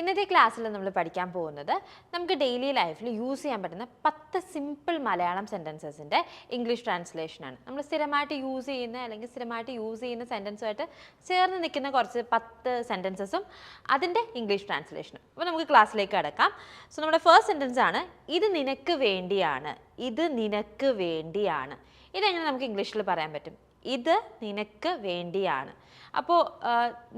ഇന്നത്തെ ക്ലാസ്സിൽ നമ്മൾ പഠിക്കാൻ പോകുന്നത് നമുക്ക് ഡെയിലി ലൈഫിൽ യൂസ് ചെയ്യാൻ പറ്റുന്ന പത്ത് സിമ്പിൾ മലയാളം സെന്റൻസസിന്റെ ഇംഗ്ലീഷ് ട്രാൻസ്ലേഷനാണ് നമ്മൾ സ്ഥിരമായിട്ട് യൂസ് ചെയ്യുന്ന അല്ലെങ്കിൽ സ്ഥിരമായിട്ട് യൂസ് ചെയ്യുന്ന സെന്റൻസുമായിട്ട് ചേർന്ന് നിൽക്കുന്ന കുറച്ച് പത്ത് സെന്റൻസസും അതിന്റെ ഇംഗ്ലീഷ് ട്രാൻസ്ലേഷനും അപ്പോൾ നമുക്ക് ക്ലാസ്സിലേക്ക് കടക്കാം. സോ നമ്മുടെ ഫസ്റ്റ് സെന്റൻസ് ആണ് ഇത് നിനക്ക് വേണ്ടിയാണ്. ഇത് നിനക്ക് വേണ്ടിയാണ്. ഇതെങ്ങനെ നമുക്ക് ഇംഗ്ലീഷിൽ പറയാൻ പറ്റും? ഇത് നിനക്ക് വേണ്ടിയാണ്. അപ്പോൾ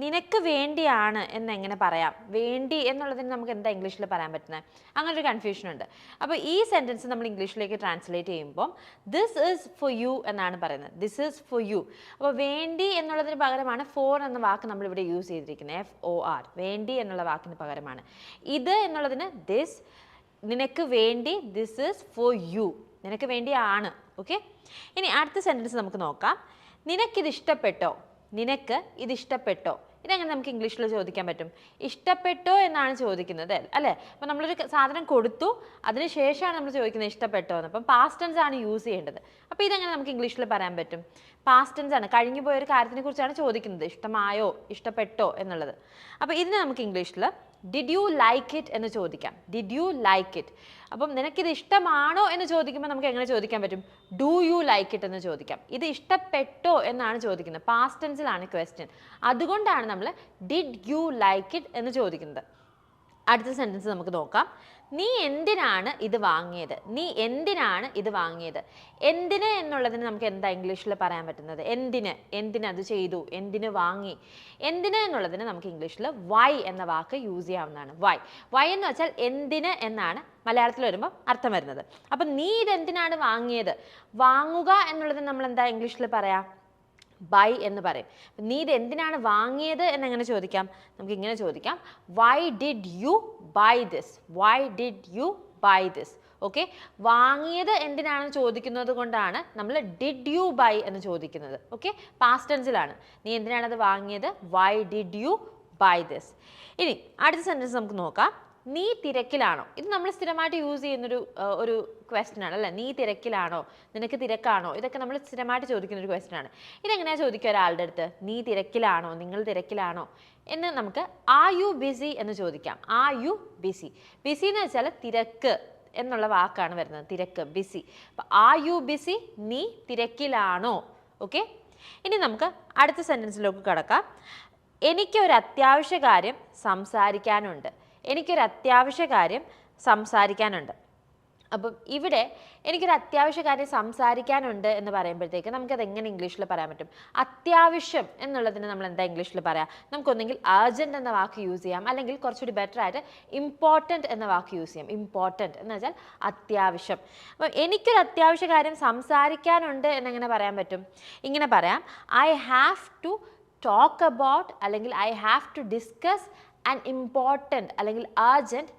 നിനക്ക് വേണ്ടിയാണ് എന്ന് എങ്ങനെ പറയാം? വേണ്ടി എന്നുള്ളതിന് നമുക്ക് എന്താ ഇംഗ്ലീഷിൽ പറയാൻ പറ്റുന്നത് അങ്ങനെ ഒരു കൺഫ്യൂഷൻ ഉണ്ട്. അപ്പോൾ ഈ സെന്റൻസ് നമ്മൾ ഇംഗ്ലീഷിലേക്ക് ട്രാൻസ്ലേറ്റ് ചെയ്യുമ്പോൾ ദിസ് ഈസ് ഫോർ യു എന്നാണ് പറയുന്നത്. ദിസ് ഈസ് ഫോർ യു അപ്പോൾ വേണ്ടി എന്നുള്ളതിന് പകരമാണ് ഫോർ എന്ന വാക്ക് നമ്മളിവിടെ യൂസ് ചെയ്തിരിക്കുന്നത്. എഫ് ഒ ആർ വേണ്ടി എന്നുള്ള വാക്കിന് പകരമാണ്. ഇത് എന്നുള്ളതിന് ദിസ് നിനക്ക് വേണ്ടി ദിസ് ഈസ് ഫോർ യു നിനക്ക് വേണ്ടിയാണ്. ഓക്കെ ഇനി അടുത്ത സെന്റൻസ് നമുക്ക് നോക്കാം. നിനക്കിത് ഇഷ്ടപ്പെട്ടോ? നിനക്ക് ഇത് ഇഷ്ടപ്പെട്ടോ? ഇതെങ്ങനെ നമുക്ക് ഇംഗ്ലീഷിൽ ചോദിക്കാൻ പറ്റും? ഇഷ്ടപ്പെട്ടോ എന്നാണ് ചോദിക്കുന്നത് അല്ലേ? അപ്പം നമ്മളൊരു സാധനം കൊടുത്തു അതിന് ശേഷമാണ് നമ്മൾ ചോദിക്കുന്നത് ഇഷ്ടപ്പെട്ടോ എന്ന്. അപ്പം പാസ്റ്റ് ടെൻസ് ആണ് യൂസ് ചെയ്യേണ്ടത്. അപ്പോൾ ഇതങ്ങനെ നമുക്ക് ഇംഗ്ലീഷിൽ പറയാൻ പറ്റും? പാസ്റ്റ് ടെൻസ് ആണ്. കഴിഞ്ഞു പോയ ഒരു കാര്യത്തിനെ കുറിച്ചാണ് ചോദിക്കുന്നത്. ഇഷ്ടമായോ? ഇഷ്ടപ്പെട്ടോ എന്നുള്ളത്. അപ്പോൾ ഇതിനെ നമുക്ക് ഇംഗ്ലീഷിൽ ഡിഡ് യു ലൈക്ക് ഇറ്റ് എന്ന് ചോദിക്കാം. ഡിഡ് യു ലൈക്ക് ഇറ്റ് അപ്പം നിനക്കിത് ഇഷ്ടമാണോ എന്ന് ചോദിക്കുമ്പോൾ നമുക്ക് എങ്ങനെ ചോദിക്കാൻ പറ്റും? ഡു യു ലൈക്ക് ഇറ്റ് എന്ന് ചോദിക്കാം. ഇത് ഇഷ്ടപ്പെട്ടോ എന്നാണ് ചോദിക്കുന്നത്. പാസ്റ്റ് ടെൻസിലാണ് ക്വസ്റ്റ്യൻ അതുകൊണ്ടാണ് നമ്മൾ ഡിഡ് യു ലൈക്ക് ഇറ്റ് എന്ന് ചോദിക്കുന്നത്. അടുത്ത സെന്റൻസ് നമുക്ക് നോക്കാം. നീ എന്തിനാണ് ഇത് വാങ്ങിയത്? നീ എന്തിനാണ് ഇത് വാങ്ങിയത്? എന്തിന് എന്നുള്ളതിന് നമുക്ക് എന്താ ഇംഗ്ലീഷിൽ പറയാൻ പറ്റുന്നത്? എന്തിന്? എന്തിന് അത് ചെയ്തു? എന്തിന് വാങ്ങി? എന്തിന് എന്നുള്ളതിന് നമുക്ക് ഇംഗ്ലീഷിൽ വൈ എന്ന വാക്ക് യൂസ് ചെയ്യാവുന്നതാണ്. വൈ വൈ എന്ന് വെച്ചാൽ എന്തിന് എന്നാണ് മലയാളത്തിൽ വരുമ്പോൾ അർത്ഥം വരുന്നത്. അപ്പം നീ ഇത് എന്തിനാണ് വാങ്ങിയത്? വാങ്ങുക എന്നുള്ളതിന് നമ്മൾ എന്താ ഇംഗ്ലീഷിൽ പറയാം? ബൈ എന്ന് പറയും. നീ ഇത് എന്തിനാണ് വാങ്ങിയത് എന്നെങ്ങനെ ചോദിക്കാം. നമുക്ക് ഇങ്ങനെ ചോദിക്കാം. Why did you buy this why did you buy this okay വാങ്ങിയത് എന്തിനാണെന്ന് ചോദിക്കുന്നത് കൊണ്ടാണ് നമ്മൾ ഡിഡ് യു ബൈ എന്ന് ചോദിക്കുന്നത്. ഓക്കെ പാസ്റ്റ് ടെൻസിലാണ് നീ എന്തിനാണ് അത് വാങ്ങിയത്? Why did you buy this ഇനി അടുത്ത സെന്റൻസ് നമുക്ക് നോക്കാം. നീ തിരക്കിലാണോ? ഇത് നമ്മൾ സ്ഥിരമായിട്ട് യൂസ് ചെയ്യുന്നൊരു ഒരു ക്വസ്റ്റ്യൻ ആണ് അല്ലേ? നീ തിരക്കിലാണോ? നിനക്ക് തിരക്കാണോ? ഇതൊക്കെ നമ്മൾ സ്ഥിരമായിട്ട് ചോദിക്കുന്ന ഒരു ക്വസ്റ്റ്യൻ ആണ്. ഇതെങ്ങനെയാണ് ചോദിക്കുക ഒരാളുടെ അടുത്ത്? നീ തിരക്കിലാണോ? നിങ്ങൾ തിരക്കിലാണോ? എന്ന് നമുക്ക് ആ യു ബിസി എന്ന് ചോദിക്കാം. ആ യു ബിസി ബിസി എന്ന് വെച്ചാൽ തിരക്ക് എന്നുള്ള വാക്കാണ് വരുന്നത്. തിരക്ക് ബിസി അപ്പം ആ യു ബിസി നീ തിരക്കിലാണോ? ഓക്കെ ഇനി നമുക്ക് അടുത്ത സെന്റൻസിലേക്ക് കടക്കാം. എനിക്കൊരു അത്യാവശ്യ കാര്യം സംസാരിക്കാനുണ്ട്. എനിക്കൊരു അത്യാവശ്യ കാര്യം സംസാരിക്കാനുണ്ട്. അപ്പം ഇവിടെ എനിക്കൊരു അത്യാവശ്യ കാര്യം സംസാരിക്കാനുണ്ട് എന്ന് പറയുമ്പോഴത്തേക്ക് നമുക്കത് എങ്ങനെ ഇംഗ്ലീഷിൽ പറയാൻ പറ്റും? അത്യാവശ്യം എന്നുള്ളതിന് നമ്മൾ എന്താ ഇംഗ്ലീഷിൽ പറയാം? നമുക്കൊന്നെങ്കിൽ അർജന്റ് എന്ന വാക്ക് യൂസ് ചെയ്യാം. അല്ലെങ്കിൽ കുറച്ചുകൂടി ബെറ്റർ ആയിട്ട് ഇമ്പോർട്ടന്റ് എന്ന വാക്ക് യൂസ് ചെയ്യാം. ഇമ്പോർട്ടന്റ് എന്ന് വെച്ചാൽ അത്യാവശ്യം. അപ്പം എനിക്കൊരു അത്യാവശ്യ കാര്യം സംസാരിക്കാനുണ്ട് എന്നെങ്ങനെ പറയാൻ പറ്റും? ഇങ്ങനെ പറയാം. I have to talk about അല്ലെങ്കിൽ I have to discuss and important അല്ലെങ്കിൽ അർജന്റ്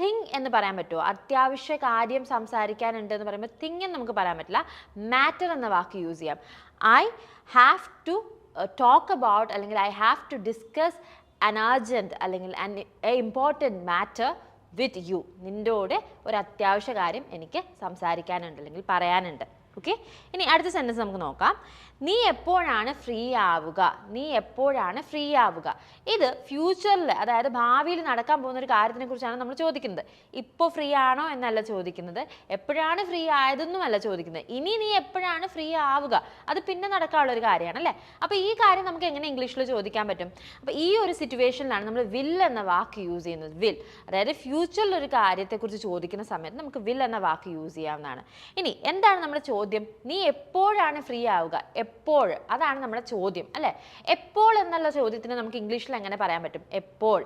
തിങ് എന്ന് പറയാൻ പറ്റുമോ? അത്യാവശ്യ കാര്യം സംസാരിക്കാനുണ്ട് എന്ന് പറയുമ്പോൾ തിങ് എന്ന് നമുക്ക് പറയാൻ പറ്റില്ല. മാറ്റർ എന്ന വാക്ക് യൂസ് ചെയ്യാം. I have to talk about അല്ലെങ്കിൽ I have to discuss an urgent അല്ലെങ്കിൽ an a important matter with you നിന്റോട് ഒരു അത്യാവശ്യ കാര്യം എനിക്ക് സംസാരിക്കാനുണ്ട് അല്ലെങ്കിൽ പറയാനുണ്ട്. ഓക്കെ ഇനി അടുത്ത സെന്റൻസ് നമുക്ക് നോക്കാം. നീ എപ്പോഴാണ് ഫ്രീ ആവുക? നീ എപ്പോഴാണ് ഫ്രീ ആവുക? ഇത് ഫ്യൂച്ചറിൽ അതായത് ഭാവിയിൽ നടക്കാൻ പോകുന്ന ഒരു കാര്യത്തിനെ കുറിച്ചാണ് നമ്മൾ ചോദിക്കുന്നത്. ഇപ്പോൾ ഫ്രീ ആണോ എന്നല്ല ചോദിക്കുന്നത്. എപ്പോഴാണ് ഫ്രീ ആയതെന്നുമല്ല ചോദിക്കുന്നത്. ഇനി നീ എപ്പോഴാണ് ഫ്രീ ആവുക? അത് പിന്നെ നടക്കാനുള്ള ഒരു കാര്യമാണ് അല്ലേ? അപ്പോൾ ഈ കാര്യം നമുക്ക് എങ്ങനെ ഇംഗ്ലീഷിൽ ചോദിക്കാൻ പറ്റും? അപ്പോൾ ഈ ഒരു സിറ്റുവേഷനിലാണ് നമ്മൾ വിൽ എന്ന വാക്ക് യൂസ് ചെയ്യുന്നത്. വിൽ അതായത് ഫ്യൂച്ചറിൽ ഒരു കാര്യത്തെക്കുറിച്ച് ചോദിക്കുന്ന സമയത്ത് നമുക്ക് വിൽ എന്ന വാക്ക് യൂസ് ചെയ്യാവുന്നതാണ്. ഇനി എന്താണ് നമ്മുടെ ചോദ്യം? നീ എപ്പോഴാണ് ഫ്രീ ആവുക? എപ്പോൾ? അതാണ് നമ്മുടെ ചോദ്യം അല്ലേ? എപ്പോൾ എന്നുള്ള ചോദ്യത്തിന് നമുക്ക് ഇംഗ്ലീഷിൽ എങ്ങനെ പറയാൻ പറ്റും? എപ്പോൾ?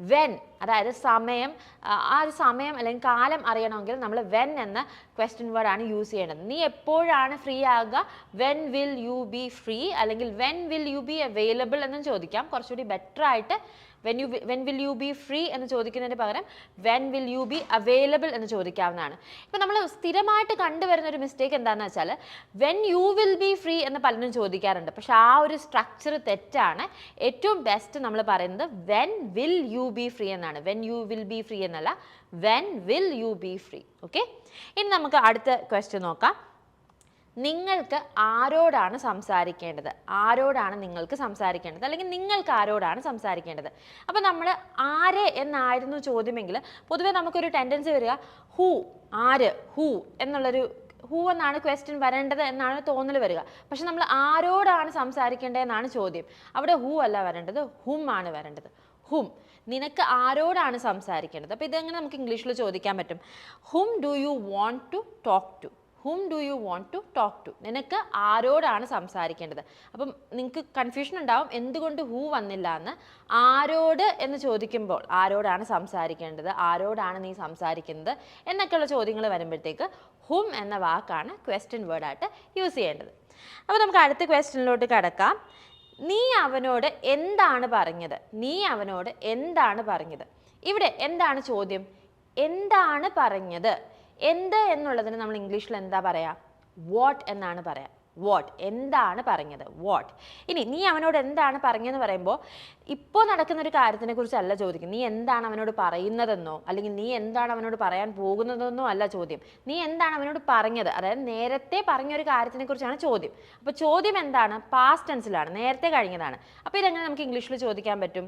വെൻ അതായത് സമയം ആ ഒരു സമയം അല്ലെങ്കിൽ കാലം അറിയണമെങ്കിൽ നമ്മൾ വെൻ എന്ന ക്വസ്റ്റ്യൻ വേർഡാണ് യൂസ് ചെയ്യേണ്ടത്. നീ എപ്പോഴാണ് ഫ്രീ ആകുക when will you be free അല്ലെങ്കിൽ when will you be available എന്നും ചോദിക്കാം. കുറച്ചുകൂടി ബെറ്റർ ആയിട്ട് when you when will you be free എന്ന് ചോദിക്കുന്നതിന് പകരം when will you be available എന്ന് ചോദിക്കാവുന്നതാണ്. ഇപ്പം നമ്മൾ സ്ഥിരമായിട്ട് കണ്ടുവരുന്ന ഒരു മിസ്റ്റേക്ക് എന്താണെന്ന് വെച്ചാൽ when you will be free എന്ന് പലരും ചോദിക്കാറുണ്ട്. പക്ഷേ ആ ഒരു സ്ട്രക്ചർ തെറ്റാണ്. ഏറ്റവും ബെസ്റ്റ് നമ്മൾ പറയുന്നത് when will you be free എന്നാണ്. When you will be free എന്നല്ല when will you be free okay ഇനി നമുക്ക് അടുത്ത ക്വസ്റ്റ്യൻ നോക്കാം. നിങ്ങൾക്ക് ആരോടാണ് സംസാരിക്കേണ്ടത്? ആരോടാണ് നിങ്ങൾക്ക് സംസാരിക്കേണ്ടത്? അല്ലെങ്കിൽ നിങ്ങൾക്ക് ആരോടാണ് സംസാരിക്കേണ്ടത്? അപ്പോൾ നമ്മൾ ആര് എന്നായിരുന്നു ചോദ്യമെങ്കിൽ പൊതുവെ നമുക്കൊരു ടെൻഡൻസി വരിക ഹൂ ആര് ഹൂ എന്നുള്ളൊരു ഹൂ എന്നാണ് ക്വസ്റ്റ്യൻ വരേണ്ടത് എന്നാണ് തോന്നൽ വരിക. പക്ഷെ നമ്മൾ ആരോടാണ് സംസാരിക്കേണ്ടതെന്നാണ് ചോദ്യം. അവിടെ ഹൂ അല്ല വരേണ്ടത് ഹും ആണ് വരേണ്ടത്. ഹും നിനക്ക് ആരോടാണ് സംസാരിക്കേണ്ടത്? അപ്പോൾ ഇതെങ്ങനെ നമുക്ക് ഇംഗ്ലീഷിൽ ചോദിക്കാൻ പറ്റും? Whom do you want to talk to whom do you want to talk to നിനക്ക് ആരോടാണ് സംസാരിക്കേണ്ടത്? അപ്പം നിങ്ങൾക്ക് കൺഫ്യൂഷൻ ഉണ്ടാവും എന്തുകൊണ്ട് ഹൂ വന്നില്ല എന്ന്. ആരോട് എന്ന് ചോദിക്കുമ്പോൾ ആരോടാണ് സംസാരിക്കേണ്ടത്? ആരോടാണ് നീ സംസാരിക്കുന്നത്? എന്നൊക്കെയുള്ള ചോദ്യങ്ങൾ വരുമ്പോഴത്തേക്ക് ഹും എന്ന വാക്കാണ് ക്വസ്റ്റ്യൻ വേർഡായിട്ട് യൂസ് ചെയ്യേണ്ടത്. അപ്പോൾ നമുക്ക് അടുത്ത ക്വസ്റ്റ്യനിലോട്ട് കിടക്കാം. നീ അവനോട് എന്താണ് പറഞ്ഞത്? നീ അവനോട് എന്താണ് പറഞ്ഞത്? ഇവിടെ എന്താണ് ചോദ്യം? എന്താണ് പറഞ്ഞത്? എന്ത് എന്നുള്ളതിന് നമ്മൾ ഇംഗ്ലീഷിൽ എന്താ പറയാ? വാട്ട് എന്നാണ് പറയാ. വാട്ട് എന്താണ് പറഞ്ഞത്? വാട്ട് ഇനി നീ അവനോട് എന്താണ് പറഞ്ഞതെന്ന് പറയുമ്പോൾ ഇപ്പോൾ നടക്കുന്ന ഒരു കാര്യത്തിനെ കുറിച്ചല്ല ചോദിക്കും നീ എന്താണ് അവനോട് പറയുന്നതെന്നോ അല്ലെങ്കിൽ നീ എന്താണ് അവനോട് പറയാൻ പോകുന്നതെന്നോ അല്ല ചോദ്യം. നീ എന്താണ് അവനോട് പറഞ്ഞത്? അതായത് നേരത്തെ പറഞ്ഞ ഒരു കാര്യത്തിനെ കുറിച്ചാണ് ചോദ്യം. അപ്പോൾ ചോദ്യം എന്താണ്? പാസ്റ്റ് ടെൻസിലാണ് നേരത്തെ കഴിഞ്ഞതാണ്. അപ്പോൾ ഇതെങ്ങനെ നമുക്ക് ഇംഗ്ലീഷിൽ ചോദിക്കാൻ പറ്റും?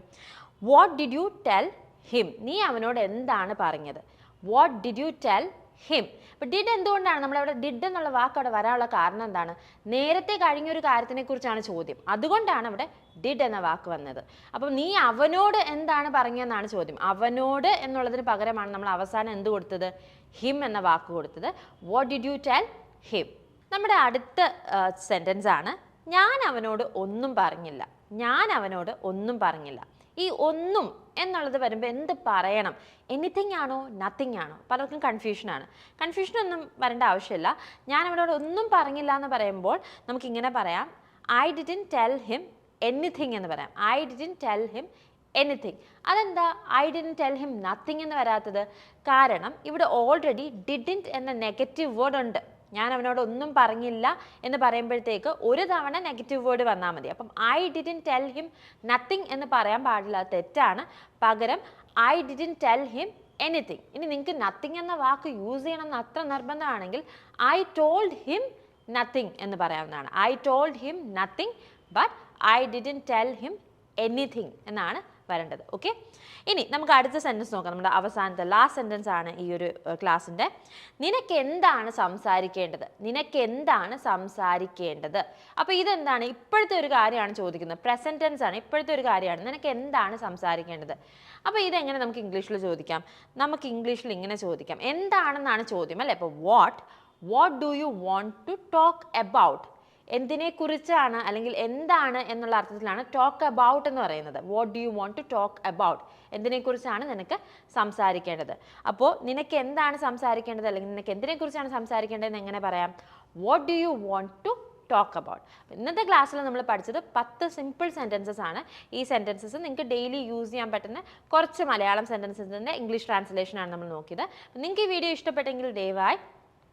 What did you tell him നീ അവനോട് എന്താണ് പറഞ്ഞത്? What did you tell him അപ്പോൾ ഡിഡ് എന്തുകൊണ്ടാണ്? നമ്മളവിടെ ഡിഡ് എന്നുള്ള വാക്ക് അവിടെ വരാനുള്ള കാരണം എന്താണ്? നേരത്തെ കഴിഞ്ഞൊരു കാര്യത്തിനെ കുറിച്ചാണ് ചോദ്യം. അതുകൊണ്ടാണ് അവിടെ ഡിഡ് എന്ന വാക്ക് വന്നത്. അപ്പം നീ അവനോട് എന്താണ് പറഞ്ഞതെന്നാണ് ചോദ്യം. അവനോട് എന്നുള്ളതിന് പകരമാണ് നമ്മൾ അവസാനം എന്ത് കൊടുത്തത്? ഹിം എന്ന വാക്ക് കൊടുത്തത്. What did you tell him നമ്മുടെ അടുത്ത സെന്റൻസ് ആണ് ഞാൻ അവനോട് ഒന്നും പറഞ്ഞില്ല. ഞാൻ അവനോട് ഒന്നും പറഞ്ഞില്ല. ഈ ഒന്നും എന്നുള്ളത് വരുമ്പോൾ എന്ത് പറയണം? എനിത്തിങ് ആണോ? നത്തിങ് ആണോ? പലർക്കും കൺഫ്യൂഷനാണ് കൺഫ്യൂഷനൊന്നും വരേണ്ട ആവശ്യമില്ല. ഞാൻ അവനോട് ഒന്നും പറഞ്ഞില്ല എന്ന് പറയുമ്പോൾ നമുക്കിങ്ങനെ പറയാം. I didn't tell him anything എന്ന് പറയാം. I didn't tell him anything അതെന്താ? I didn't tell him nothing എന്ന് വരാത്തത്? കാരണം ഇവിടെ ഓൾറെഡി ഡിഡിന്റ് എന്ന നെഗറ്റീവ് വേർഡ് ഉണ്ട്. ഞാൻ അവനോട് ഒന്നും പറഞ്ഞില്ല എന്ന് പറയുമ്പോഴത്തേക്ക് ഒരു തവണ നെഗറ്റീവ് വേർഡ് വന്നാൽ മതി. അപ്പം I didn't tell him nothing എന്ന് പറയാൻ പാടില്ല. തെറ്റാണ്. പകരം I didn't tell him anything ഇനി നിങ്ങൾക്ക് നത്തിങ് എന്ന വാക്ക് യൂസ് ചെയ്യണം എന്ന് അത്ര നിർബന്ധമാണെങ്കിൽ ഐ ടോൾഡ് ഹിം നത്തിങ് എന്ന് പറയാവുന്നതാണ്. I told him nothing but I didn't tell him anything എന്നാണ് വരേണ്ടത്. ഓക്കെ ഇനി നമുക്ക് അടുത്ത സെന്റൻസ് നോക്കാം. നമ്മുടെ അവസാനത്തെ ലാസ്റ്റ് സെന്റൻസ് ആണ് ഈ ഒരു ക്ലാസ്സിന്റെ നിനക്ക് എന്താണ് സംസാരിക്കേണ്ടത്? നിനക്ക് എന്താണ് സംസാരിക്കേണ്ടത്? അപ്പോൾ ഇതെന്താണ്? ഇപ്പോഴത്തെ ഒരു കാര്യമാണ് ചോദിക്കുന്നത്. പ്രസന്റ് ടെൻസ് ആണ് ഇപ്പോഴത്തെ ഒരു കാര്യമാണ്. നിനക്ക് എന്താണ് സംസാരിക്കേണ്ടത്? അപ്പോൾ ഇതെങ്ങനെ നമുക്ക് ഇംഗ്ലീഷിൽ ചോദിക്കാം? നമുക്ക് ഇംഗ്ലീഷിൽ ഇങ്ങനെ ചോദിക്കാം. എന്താണെന്നാണ് ചോദ്യം അല്ലേ? അപ്പോൾ what what do you want to talk about എന്തിനെക്കുറിച്ചാണ് അല്ലെങ്കിൽ എന്താണ് എന്നുള്ള അർത്ഥത്തിലാണ് ടോക്ക് അബൌട്ട് എന്ന് പറയുന്നത്. What do you want to talk about എന്തിനെക്കുറിച്ചാണ് നിനക്ക് സംസാരിക്കേണ്ടത്? അപ്പോൾ നിനക്ക് എന്താണ് സംസാരിക്കേണ്ടത്? അല്ലെങ്കിൽ നിനക്ക് എന്തിനെക്കുറിച്ചാണ് സംസാരിക്കേണ്ടതെന്ന് എങ്ങനെ പറയാം? What do you want to talk about ഇന്നത്തെ ക്ലാസ്സിൽ നമ്മൾ പഠിച്ചത് പത്ത് സിമ്പിൾ സെന്റൻസസ് ആണ്. ഈ സെന്റൻസസ് നിങ്ങൾക്ക് ഡെയിലി യൂസ് ചെയ്യാൻ പറ്റുന്ന കുറച്ച് മലയാളം സെന്റൻസസിന്റെ ഇംഗ്ലീഷ് ട്രാൻസ്ലേഷൻ ആണ് നമ്മൾ നോക്കിയത്. നിങ്ങൾക്ക് ഈ വീഡിയോ ഇഷ്ടപ്പെട്ടെങ്കിൽ ദയവായി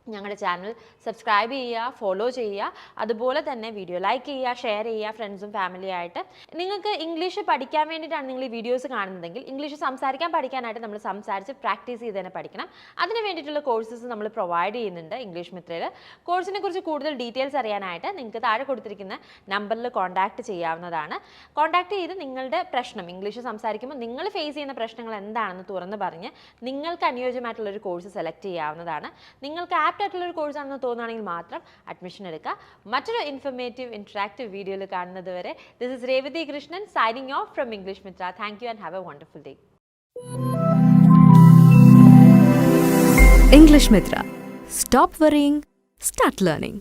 ഞങ്ങളുടെ ചാനൽ സബ്സ്ക്രൈബ് ചെയ്യുക ഫോളോ ചെയ്യുക. അതുപോലെ തന്നെ വീഡിയോ ലൈക്ക് ചെയ്യുക ഷെയർ ചെയ്യുക ഫ്രണ്ട്സും ഫാമിലിയായിട്ട് നിങ്ങൾക്ക് ഇംഗ്ലീഷ് പഠിക്കാൻ വേണ്ടിയിട്ടാണ് നിങ്ങൾ ഈ വീഡിയോസ് കാണുന്നതെങ്കിൽ ഇംഗ്ലീഷ് സംസാരിക്കാൻ പഠിക്കാനായിട്ട് നമ്മൾ സംസാരിച്ച് പ്രാക്ടീസ് ചെയ്ത് തന്നെ പഠിക്കണം. അതിന് വേണ്ടിയിട്ടുള്ള കോഴ്സസ് നമ്മൾ പ്രൊവൈഡ് ചെയ്യുന്നുണ്ട് ഇംഗ്ലീഷ് മിത്രയിൽ കോഴ്സിനെ കുറിച്ച് കൂടുതൽ ഡീറ്റെയിൽസ് അറിയാനായിട്ട് നിങ്ങൾക്ക് താഴെ കൊടുത്തിരിക്കുന്ന നമ്പറിൽ കോൺടാക്ട് ചെയ്യാവുന്നതാണ്. കോൺടാക്ട് ചെയ്ത് നിങ്ങളുടെ പ്രശ്നം ഇംഗ്ലീഷ് സംസാരിക്കുമ്പോൾ നിങ്ങൾ ഫേസ് ചെയ്യുന്ന പ്രശ്നങ്ങൾ എന്താണെന്ന് തുറന്ന് പറഞ്ഞ് നിങ്ങൾക്ക് അനുയോജ്യമായിട്ടുള്ള ഒരു കോഴ്സ് സെലക്ട് ചെയ്യാവുന്നതാണ്. നിങ്ങൾക്ക് ആപ്റ്റ് ആയിട്ടുള്ള ഒരു കോഴ്സാണെന്ന് തോന്നുകയാണെങ്കിൽ മാത്രം അഡ്മിഷൻ എടുക്കുക മറ്റൊരു ഇൻഫർമേറ്റീവ് ഇൻട്രാക്റ്റീവ് വീഡിയോയിൽ കാണുന്നത് വരെ this is Revathi Krishnan signing off from English Mitra thank you and have a wonderful day English Mitra. Stop worrying, start learning.